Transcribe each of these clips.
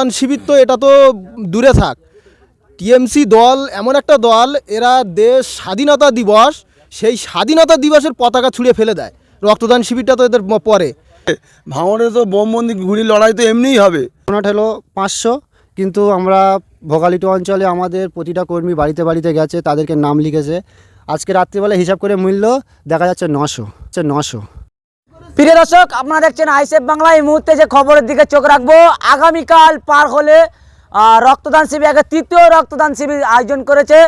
রক্তদান শিবির তো এটা তো দূরে থাক। টিএমসি দল এমন একটা দল এরা দেশ স্বাধীনতা দিবস সেই স্বাধীনতা দিবসের পতাকা ছুঁড়ে ফেলে দেয়। রক্তদান শিবিরটা তো এদের পরে। ভাঙড়ে তো বোমবন্দি গুলি লড়াই তো এমনিই হবে। ডোনাট হলো পাঁচশো কিন্তু আমরা ভোগালিটো অঞ্চলে আমাদের প্রতিটা কর্মী বাড়িতে বাড়িতে গেছে তাদেরকে নাম লিখেছে। আজকে রাত্রিবেলা হিসাব করে মূল্য দেখা যাচ্ছে নশো হচ্ছে নশো। প্রিয় দর্শক আপনারা দেখছেন আইসেফ বাংলা। এই মুহূর্তে যে খবরের দিকে চোখ রাখব আগামীকাল পার হলে রক্তদান শিবির আগে তৃতীয় রক্তদান শিবির আয়োজন করেছে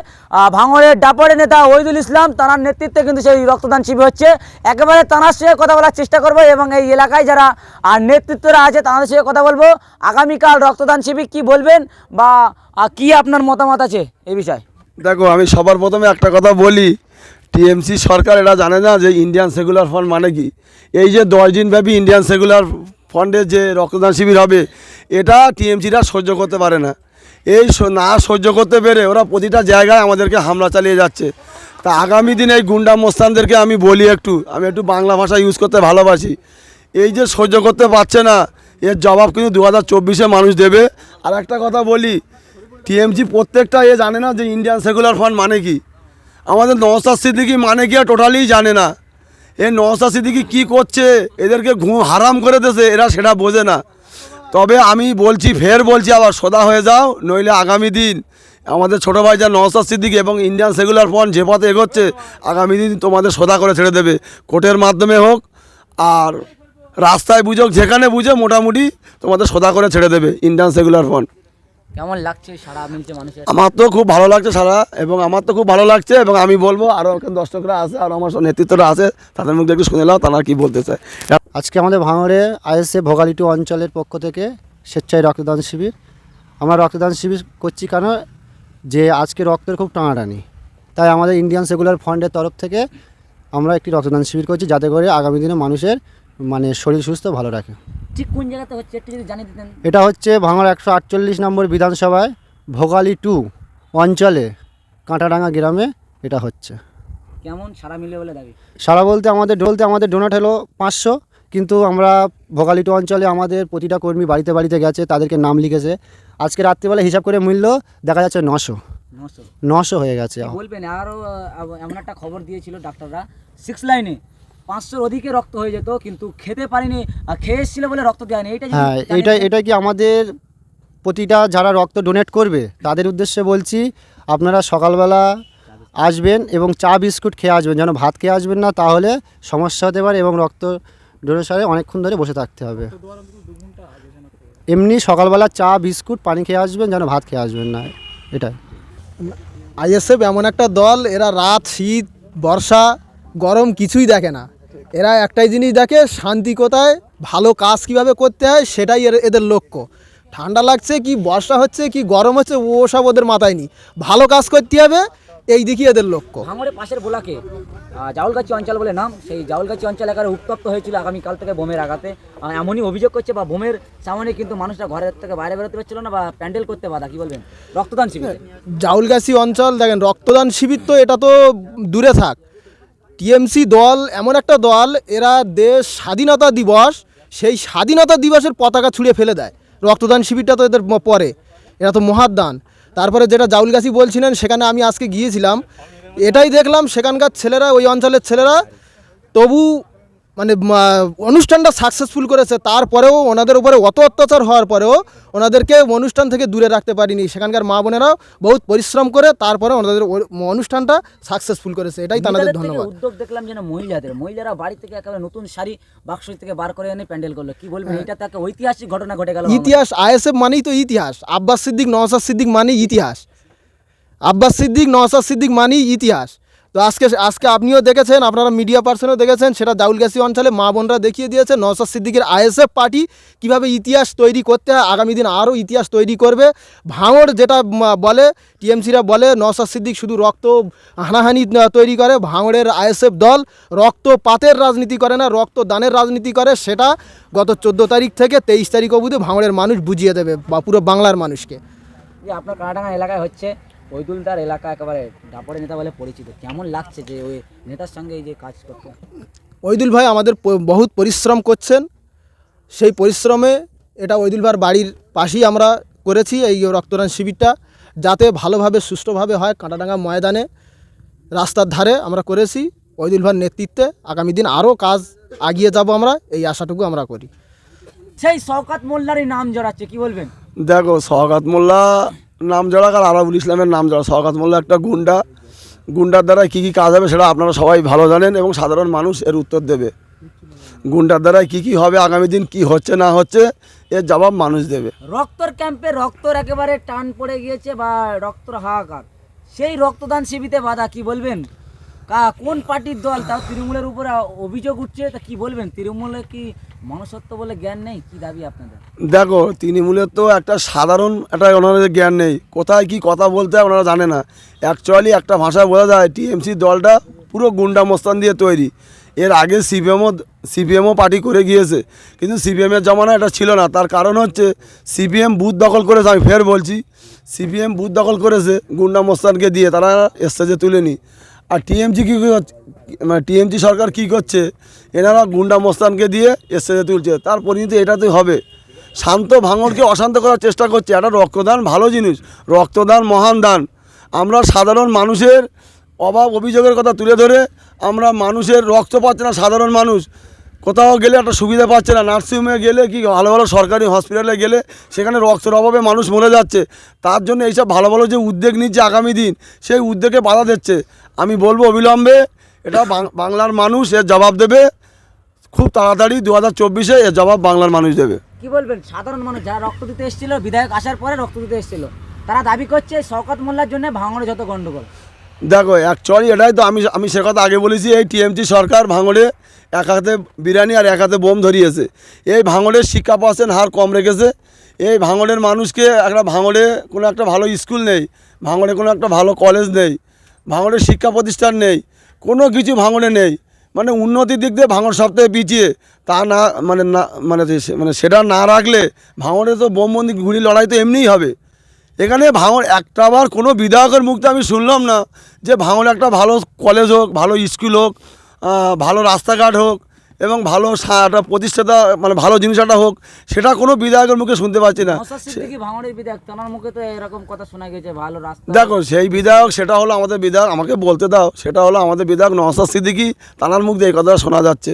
ভাঙড়ের ডাপড়ের নেতা ওইদুল ইসলাম। তার নেতৃত্বে কিন্তু সেই রক্তদান শিবির হচ্ছে। একেবারে তাঁর সঙ্গে কথা বলার চেষ্টা করব এবং এই এলাকায় যারা আহ, নেতৃত্বরা আছে তাঁদের সঙ্গে কথা বলব। আগামীকাল রক্তদান শিবির কি বলবেন বা কি আপনার মতামত আছে এই বিষয়ে? দেখো আমি সবার প্রথমে একটা কথা বলি। টিএমসি সরকার এটা জানে না যে ইন্ডিয়ান সেকুলার ফান্ড মানে কি। এই যে দশ দিনব্যাপী ইন্ডিয়ান সেকুলার ফান্ডের যে রক্তদান শিবির হবে, এটা টিএমসিরা সহ্য করতে পারে না। এই না সহ্য করতে পেরে ওরা প্রতিটা জায়গায় আমাদেরকে হামলা চালিয়ে যাচ্ছে। তা আগামী দিনে এই গুন্ডা মোস্তানদেরকে আমি বলি একটু, আমি একটু বাংলা ভাষা ইউজ করতে ভালোবাসি। এই যে সহ্য করতে পারছে না, এর জবাব কিন্তু দু হাজার চব্বিশে মানুষ দেবে। আর একটা কথা বলি, টিএমসি প্রত্যেকটা এ জানে না যে ইন্ডিয়ান সেকুলার ফান্ড মানে কি। আমাদের নওসাদ সিদ্দিকি মানে কি টোটালি জানে না। এ নওসাদ সিদ্দিকি কী করছে, এদেরকে ঘুম হারাম করে দিয়েছে, এরা সেটা বোঝে না। তবে আমি বলছি, ফের বলছি আবার সোদা হয়ে যাও, নইলে আগামী দিন আমাদের ছোটো ভাই যা নওসাদ সিদ্দিকি এবং ইন্ডিয়ান সেকুলার ফান্ড যে পথে এগোচ্ছে, আগামী দিন তোমাদের সোদা করে ছেড়ে দেবে। কোর্টের মাধ্যমে হোক, আর রাস্তায় বুঝোক, যেখানে বুঝে মোটামুটি তোমাদের সোদা করে ছেড়ে দেবে ইন্ডিয়ান সেকুলার ফান্ড কেমন লাগছে সারা মিলছে মানুষের? আমার তো খুব ভালো লাগছে সারা এবং আমার তো খুব ভালো লাগছে এবং আমি বলব আরও এখানে দর্শকরা আছে আর আমার নেতৃত্বরা আছে তাদের মুখে একটু শুনে নাও তারা কী বলতে চায়। আজকে আমাদের ভাঙড়ে আইএসএ ভোগালিটু অঞ্চলের পক্ষ থেকে স্বেচ্ছায় রক্তদান শিবির। আমরা রক্তদান শিবির করছি কেন? যে আজকে রক্তের খুব টানাটানি। তাই আমাদের ইন্ডিয়ান সেকুলার ফান্ডের তরফ থেকে আমরা একটি রক্তদান শিবির করছি যাতে করে আগামী দিনে মানুষের মানে শরীর সুস্থ ভালো রাখে। ঠিক কোন জায়গাতে হচ্ছে? একটু যদি জানিয়ে দিতেন। এটা হচ্ছে ভাঙড় একশো আটচল্লিশ নম্বর বিধানসভায় ভোগালি টু অঞ্চলে কাঁটাডাঙ্গা গ্রামে এটা হচ্ছে। কেমন সারা মিলে বলে দাবি? সারা বলতে আমাদের বলতে আমাদের ডোনাট হলো পাঁচশো কিন্তু আমরা ভোগালিটো অঞ্চলে আমাদের প্রতিটা কর্মী বাড়িতে বাড়িতে গেছে তাদেরকে নাম লিখেছে। আজকে রাত্রিবেলা হিসাব করে মূল্য দেখা যাচ্ছে নশো। নশো। নশো হয়ে গেছে। বলবেন আরও এমন একটা খবর দিয়েছিল ডাক্তাররা সিক্স লাইনে পাঁচশোর অধিকে রক্ত হয়ে যেত কিন্তু খেতে পারিনি খেয়ে এসেছিল বলে রক্ত দেয়নি এইটা যদি হ্যাঁ এটা এটা কি আমাদের প্রতিটা যারা রক্ত ডোনেট করবে তাদের উদ্দেশ্যে বলছি আপনারা সকালবেলা আসবেন এবং চা বিস্কুট খেয়ে আসবেন। যেন ভাত খেয়ে আসবেন না তাহলে সমস্যা হতে পারে এবং রক্ত ডোনেশনে অনেকক্ষণ ধরে বসে থাকতে হবে। এমনি সকালবেলা চা বিস্কুট পানি খেয়ে আসবেন যেন ভাত খেয়ে আসবেন না। এটাই। আইএসএফ এমন একটা দল এরা রাত শীত বর্ষা গরম কিছুই দেখে না। এরা একটাই জিনিস দেখে শান্তি কোথায় ভালো কাজ কীভাবে করতে হয় সেটাই এদের লক্ষ্য। ঠান্ডা লাগছে কি বর্ষা হচ্ছে কি গরম হচ্ছে ও সব ওদের মাথায় নি ভালো কাজ করতে হবে এই দিকই এদের লক্ষ্য। ভাঙড়ের পাশের বোলাকে জাউলগাছি অঞ্চল বলে নাম সেই জাউলগাছি অঞ্চল এলাকায় উত্তপ্ত হয়েছিল আগামীকাল থেকে বোমের আঘাতে। এমনই অভিযোগ করছে বা বোমের সামনে কিন্তু মানুষরা ঘরের থেকে বাইরে বেরোতে পারছিল না বা প্যান্ডেল করতে বাধা কি বলবেন? রক্তদান শিবির। জাউলগাছি অঞ্চল দেখেন রক্তদান শিবির তো এটা তো দূরে থাক। টিএমসি দল, এমন একটা দল, এরা দেশ স্বাধীনতা দিবস, সেই স্বাধীনতা দিবসের পতাকা ছুঁড়ে ফেলে দেয়। রক্তদান শিবিরটা তো এদের পরে, এরা তো মহাদান। তারপরে যেটা জাউলগাছি বলছিলেন, সেখানে আমি আজকে গিয়েছিলাম। এটাই দেখলাম, সেখানকার ছেলেরা, ওই অঞ্চলের ছেলেরা, তবু মানে অনুষ্ঠানটা সাকসেসফুল করেছে। তারপরেও ওনাদের উপরে অত অত্যাচার হওয়ার পরেও ওনাদেরকে অনুষ্ঠান থেকে দূরে রাখতে পারিনি। সেখানকার মা বোনেরাও বহুত পরিশ্রম করে তারপরে ওনাদের অনুষ্ঠানটা সাকসেসফুল করেছে। এটাই তাদের ধন্যবাদ। উদ্যোগ দেখলাম যেন মহিলাদের। মহিলারা বাড়ি থেকে একেবারে নতুন শাড়ি বাক্স থেকে বার করে এনে প্যান্ডেল করল। কি বলবেন? এটা তো একটা ঐতিহাসিক ঘটনা ঘটে গেল ইতিহাস আইএসএফ মানেই তো ইতিহাস। আব্বাস সিদ্দিক নওসাদ সিদ্দিক মানেই ইতিহাস। আব্বাস সিদ্দিক নওসাদ সিদ্দিক মানেই ইতিহাস। তো আজকে আজকে আপনিও দেখেছেন, আপনারা মিডিয়া পার্সনও দেখেছেন, সেটা জাউলগাছি অঞ্চলে মা বোনরা দেখিয়ে দিয়েছে নওসাদ সিদ্দিকের আইএসএফ পার্টি কীভাবে ইতিহাস তৈরি করতে হয়, আগামী দিন আরও ইতিহাস তৈরি করবে। ভাঙড় যেটা বলে, টিএমসিরা বলে নওসাদ সিদ্দিক শুধু রক্ত হানাহানি তৈরি করে, ভাঙড়ের আইএসএফ দল রক্ত পাতের রাজনীতি করে না রক্ত দানের রাজনীতি করে, সেটা গত চোদ্দ তারিখ থেকে তেইশ তারিখ অবধি ভাঙড়ের মানুষ বুঝিয়ে দেবে, বা পুরো বাংলার মানুষকে। যে আপনার কানাডাঙ্গা এলাকায় হচ্ছে ঐদুলদার এলাকা একেবারে ডাপড়ে নেতা বলে পরিচিত। কেমন লাগছে যে ওই নেতার সঙ্গে এই যে কাজ করতে? ওইদুল ভাই আমাদের বহুত পরিশ্রম করছেন। সেই পরিশ্রমে এটা ঐদুলভার বাড়ির পাশেই আমরা করেছি এই রক্তদান শিবিরটা যাতে ভালোভাবে সুষ্ঠুভাবে হয় কাঁটাডাঙ্গা ময়দানে। রাস্তার ধারে আমরা করেছি ঐদুলভার নেতৃত্বে। আগামী দিন আরও কাজ আগিয়ে যাব আমরা এই আশাটুকু আমরা করি। সেই শওকাত মোল্লারই নাম জড়াচ্ছে কি বলবেন? দেখো সহগাত মোল্লা নাম জড়া আর আরাবুল ইসলামের নাম জড়া। সহগাত মোল্লা একটা গুন্ডা। গুন্ডার দ্বারা কী কী কাজ হবে সেটা আপনারা সবাই ভালো জানেন এবং সাধারণ মানুষ এর উত্তর দেবে। গুন্ডার দ্বারা কী কী হবে, আগামী দিন কি হচ্ছে, না হচ্ছে, এর জবাব মানুষ দেবে। রক্তর ক্যাম্পে রক্তর একেবারে টান পড়ে গিয়েছে বা রক্তর হাহাকার। সেই রক্তদান শিবিতে বাধা কি বলবেন? কোন পার্টির দল? তাও তৃণমূলের উপরে অভিযোগ উঠছে, তা কি বলবেন? তৃণমূলে কি মনুষ্যত্ব বলে জ্ঞান দেখো তো একটা সাধারণ একটা ওনাদের জ্ঞান নেই। কোথায় কি কথা বলতে হয় ওনারা জানে না। অ্যাকচুয়ালি একটা ভাষায় বোঝা যায় টিএমসি দলটা পুরো গুন্ডা মোস্তান দিয়ে তৈরি। এর আগে সিপিএমও সিপিএমও পার্টি করে গিয়েছে। কিন্তু সিপিএমের জমানা এটা ছিল না। তার কারণ হচ্ছে সিপিএম বুথ দখল করেছে, আমি ফের বলছি সিপিএম বুথ দখল করেছে গুন্ডা মোস্তানকে দিয়ে, তারা স্টেজে তুলেনি। আর টিএমজি কী মানে টিএমজি সরকার কী করছে? এনারা গুন্ডা মোস্তানকে দিয়ে এসে তুলছে। তার পরিণতি এটাতেই হবে। শান্ত ভাঙনকে অশান্ত করার চেষ্টা করছে। একটা রক্তদান ভালো জিনিস। রক্তদান মহান দান। আমরা সাধারণ মানুষের অভাব অভিযোগের কথা তুলে ধরে আমরা মানুষের রক্ত পাচ্ছে না, সাধারণ মানুষ। কোথাও গেলে একটা সুবিধা পাচ্ছে না। নার্সিংহোমে গেলে কি ভালো ভালো সরকারি হসপিটালে গেলে সেখানে রক্তের অভাবে মানুষ মরে যাচ্ছে। তার জন্য এইসব ভালো ভালো যে উদ্যোগ নিচ্ছে আগামী দিন, সেই উদ্যোগে বাধা দিচ্ছে। আমি বলব অবিলম্বে এটা বাং- বাংলার মানুষ এর জবাব দেবে। খুব তাড়াতাড়ি দু হাজার চব্বিশে এর জবাব বাংলার মানুষ দেবে। কি বলবেন? সাধারণ মানুষ যারা রক্ত দিতে এসেছিল বিধায়ক আসার পরে রক্ত দিতে এসেছিল তারা দাবি করছে শওকত মোল্লার জন্য ভাঙড়ে যত গন্ডগোল। দেখো অ্যাকচুয়ালি এটাই তো আমি আমি সে কথা আগে বলেছি এই টিএমসি সরকার ভাঙড়ে এক হাতে বিরিয়ানি আর এক হাতে বোম ধরিয়েছে। এই ভাঙড়ের শিক্ষা পার্সেন্ট হার কম রেখেছে। এই ভাঙড়ের মানুষকে একটা ভাঙড়ে কোনো একটা ভালো স্কুল নেই ভাঙড়ে কোনো একটা ভালো কলেজ নেই ভাঙড়ের শিক্ষা প্রতিষ্ঠান নেই। কোনো কিছু ভাঙনে নেই। মানে উন্নতির দিক দিয়ে ভাঙড় সবথেকে পিছিয়ে। তা না মানে না মানে মানে সেটা না রাখলে ভাঙনে তো বোমবন্দি গুলি লড়াই তো এমনিই হবে। এখানে ভাঙন একটা বার কোনো বিধায়কের মুখতে আমি শুনলাম না যে ভাঙন একটা ভালো কলেজ হোক, ভালো স্কুল হোক ভালো রাস্তাঘাট হোক এবং ভালো একটা প্রতিষ্ঠাতা মানে ভালো জিনিসটা হোক সেটা কোনো বিধায়কের মুখে শুনতে পাচ্ছি না। দেখো সেই বিধায়ক সেটা হলো আমাদের বিধায়ক আমাকে বলতে দাও সেটা হলো আমাদের বিধায়ক নওসাদ সিদ্দিকি তানার মুখ দিয়ে এই কথাটা শোনা যাচ্ছে।